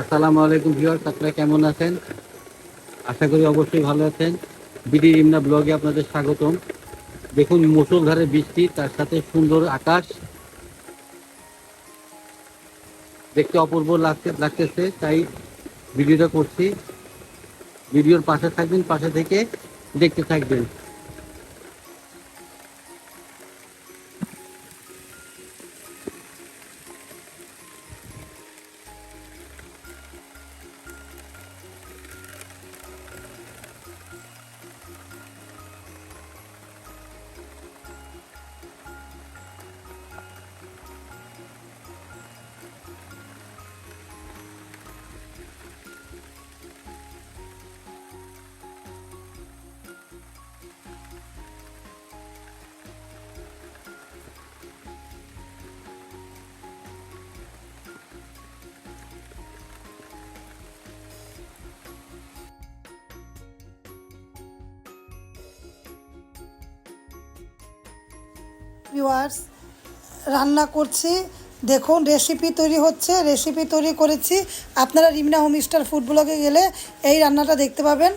আসসালামু আলাইকুম ভিউয়ার্স, আপনারা কেমন আছেন? আশা করি অবশ্যই ভালো আছেন। বিডি ইমনা ব্লগে আপনাদের স্বাগতম। দেখুন মুসলধারে বৃষ্টি, তার সাথে সুন্দর আকাশ। দেখতে অপূর্ব লাগতে লাগতেছে, তাই ভিডিওটা করছি। ভিডিওর পাশে থাকবেন, পাশে থেকে দেখতে থাকবেন। ভিউয়ার্স রান্না করছি। দেখুন রেসিপি তৈরি হচ্ছে রেসিপি তৈরি করেছি। আপনারা রিমনা হোম স্টার ফুড ব্লগে গেলে এই রান্নাটা দেখতে পাবেন।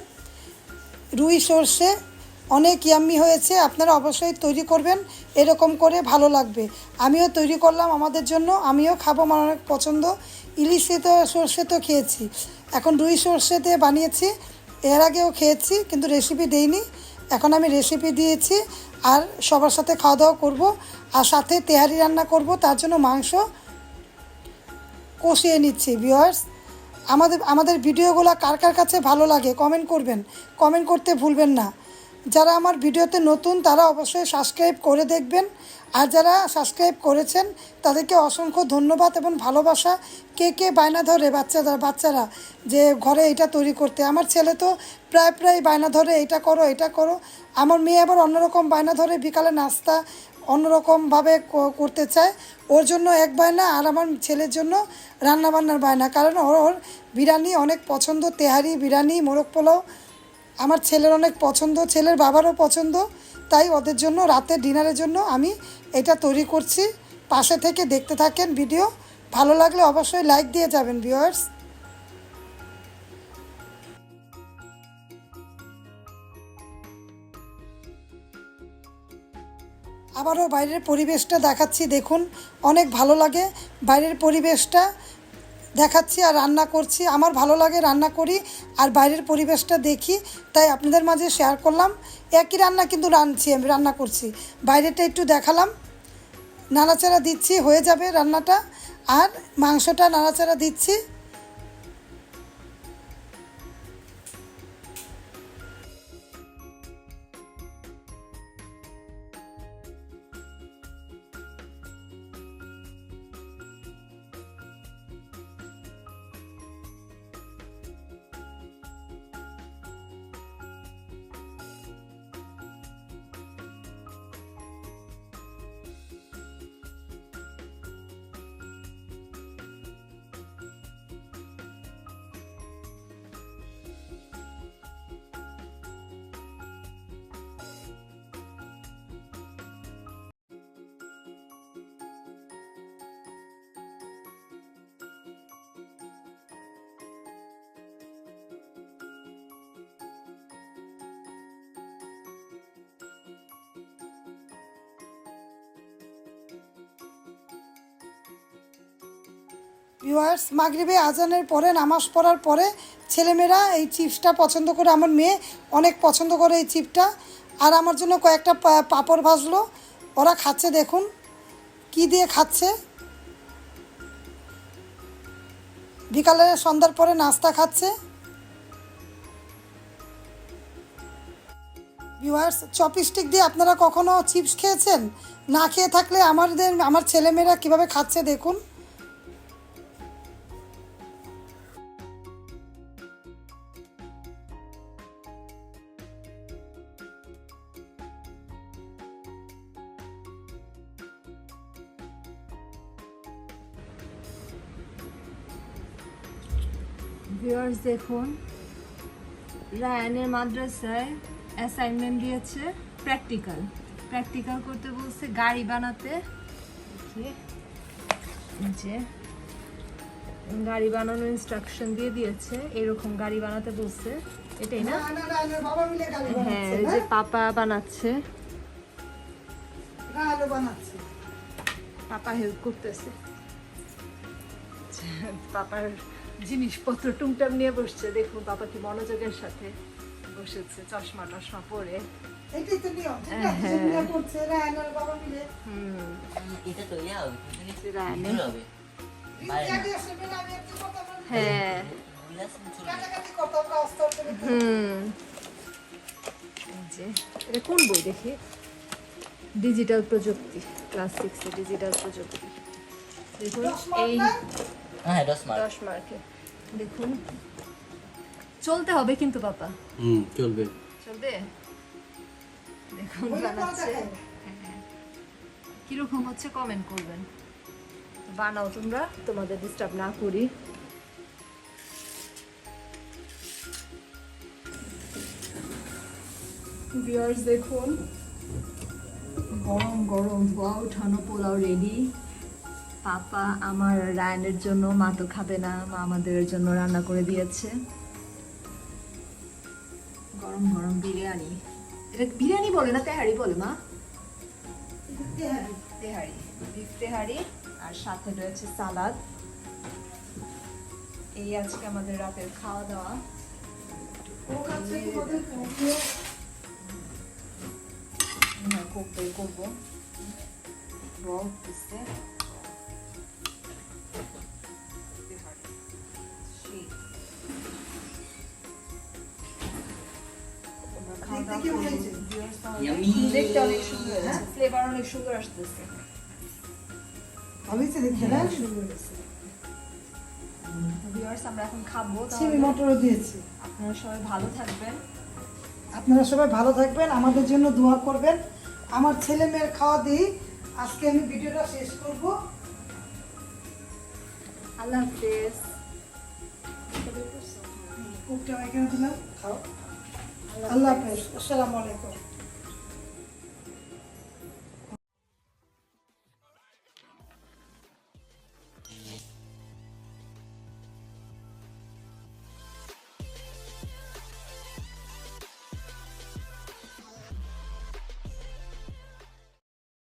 রুই সর্ষে, অনেক ইয়াম্মি হয়েছে, আপনারা অবশ্যই তৈরি করবেন, এরকম করে ভালো লাগবে। আমিও তৈরি করলাম আমাদের জন্য, আমিও খাব, আমার অনেক পছন্দ। ইলিশে তো, সর্ষে তো খেয়েছি। এখন রুই সর্ষে দিয়ে বানিয়েছি, এর আগেও খেয়েছি, কিন্তু রেসিপি দেইনি। এখন আমি রেসিপি দিয়েছি আর সবার সাথে খাওয়া দাওয়া করব আর সাথে তেহারি রান্না করব, তার জন্য মাংস কষিয়ে নিচ্ছি ভিওয়ার্স আমাদের আমাদের ভিডিওগুলো কার কার কাছে ভালো লাগে কমেন্ট করবেন। কমেন্ট করতে ভুলবেন না। যারা আমার ভিডিওতে নতুন, তারা অবশ্যই সাবস্ক্রাইব করে দেখবেন। আর যারা সাবস্ক্রাইব করেছেন, তাদেরকে অসংখ্য ধন্যবাদ এবং ভালোবাসা। কে কে বায়না ধরে বাচ্চারা বাচ্চারা, যে ঘরে এটা তৈরি করতে। আমার ছেলে তো প্রায় প্রায় বায়না ধরে এটা করো এটা করো। আমার মেয়ে আবার অন্যরকম বায়না ধরে বিকালে নাস্তা অন্যরকমভাবে করতে চায়। ওর জন্য এক বায়না আর আমার ছেলের জন্য রান্নাবান্নার বায়না। কারণ ওর বিরিয়ানি অনেক পছন্দ। তেহারি বিরিয়ানি, মোরগ পোলাও আমার ছেলের অনেক পছন্দ, ছেলের বাবারও পছন্দ, তাই ওদের জন্য রাতের ডিনারের জন্য আমি এটা তৈরি করছি। পাশে থেকে দেখতে থাকেন ভিডিও, ভালো লাগলে অবশ্যই লাইক দিয়ে যাবেন, ভিউয়ার্স। আবারও বাইরের পরিবেশটা দেখাচ্ছি, দেখুন, অনেক ভালো লাগে। বাইরের পরিবেশটা দেখাচ্ছি আর রান্না করছি। আমার ভালো লাগে রান্না করি আর বাইরের পরিবেশটা দেখি। তাই আপনাদের মাঝে শেয়ার করলাম। একই রান্না কিন্তু রাঁধছি, আমি রান্না করছি। বাইরেটা একটু দেখালাম। নাড়াচাড়া দিচ্ছি, হয়ে যাবে রান্নাটা। আর মাংসটা নাড়াচাড়া দিচ্ছি। ভিউয়ার্স মাগরিবে, আজানের পরে, নামাজ পড়ার পরে ছেলেমেয়েরা এই চিপসটা পছন্দ করে, আমার মেয়ে অনেক পছন্দ করে এই চিপটা আর আমার জন্য কয়েকটা পাঁপড় ভাজলো। ওরা খাচ্ছে, দেখুন। কি দিয়ে খাচ্ছে? বিকালে সন্ধ্যার পরে নাস্তা খাচ্ছে। ভিউয়ার্স চপস্টিক দিয়ে আপনারা কখনো চিপস খেয়েছেন? না খেয়ে থাকলে আমাদের, আমার ছেলেমেয়েরা কীভাবে খাচ্ছে, দেখুন। ভিউয়ার্স দেখুন রায়ানের মাদ্রাসায় অ্যাসাইনমেন্ট দিয়েছে প্র্যাকটিক্যাল প্র্যাকটিক্যাল করতে বলছে গাড়ি বানাতে। যে গাড়ি বানানোর ইনস্ট্রাকশন দিয়ে দিয়েছে এরকম গাড়ি বানাতে বলছে। এটাই না? হ্যাঁ ওই যে পাপা বানাচ্ছে। পাপা হেল্প করতেছে। পাপার জিনিসপত্র টুমটাম নিয়ে বসছে দেখুন বাবা কি মনোযোগের সাথে বসেছে চশমা টশমা পরে হ্যাঁ। এটা ইয়া। হ্যাঁ উল্লাসন চলবে। কাটাকাটি করতাম না, আস্তে আস্তে করে। হুম যে এটা কোন বই দেখি ডিজিটাল প্রযুক্তি ক্লাস সিক্সে ডিজিটাল প্রযুক্তি দেখুন এই? হ্যাঁ দশ মার্ক। দশ মার্কে। দেখুন। চলতে হবে কিন্তু পাপা। হুম চলবে। চলবে? দেখুন বানাচ্ছে। কীরকম হচ্ছে কমেন্ট করবেন। বানাও তোমরা তোমাদের ডিস্টার্ব না করি। ভিউয়ার্স দেখুন। গরম গরম। ধোয়া উঠানো পোলাও রেডি পাপা আমার রায়নের জন্য মা তো খাবে না মা আমাদের জন্য রান্না করে দিয়েছে গরম গরম বিরিয়ানি এটা বিরিয়ানি বলে না তেহারি বলে মা তেহারি। তেহারি বিফ তেহারি আর সাথে রয়েছে সালাদ এই আজকে আমাদের রাতের খাওয়া দাওয়া হ্যাঁ করব করব দেখতে অনেক সুন্দর হয়েছে ফ্লেভার অনেক সুন্দর আসতেছে। ভালো হয়েছে দেখতে না সুন্দর হয়েছে। ভিউয়ার্স আমরা এখন খাব চিনি মটরও দিয়েছি। আপনারা সবাই ভালো থাকবেন। আপনারা সবাই ভালো থাকবেন আমাদের জন্য দোয়া করবেন। আমার ছেলে মেয়ের খাওয়া দিই। আজকে আমি ভিডিওটা শেষ করব। আল্লাহ হাফেজ। কুকটা এখানে দিলাম। খাও। আল্লাহ হাফেজ। আসসালামু আলাইকুম।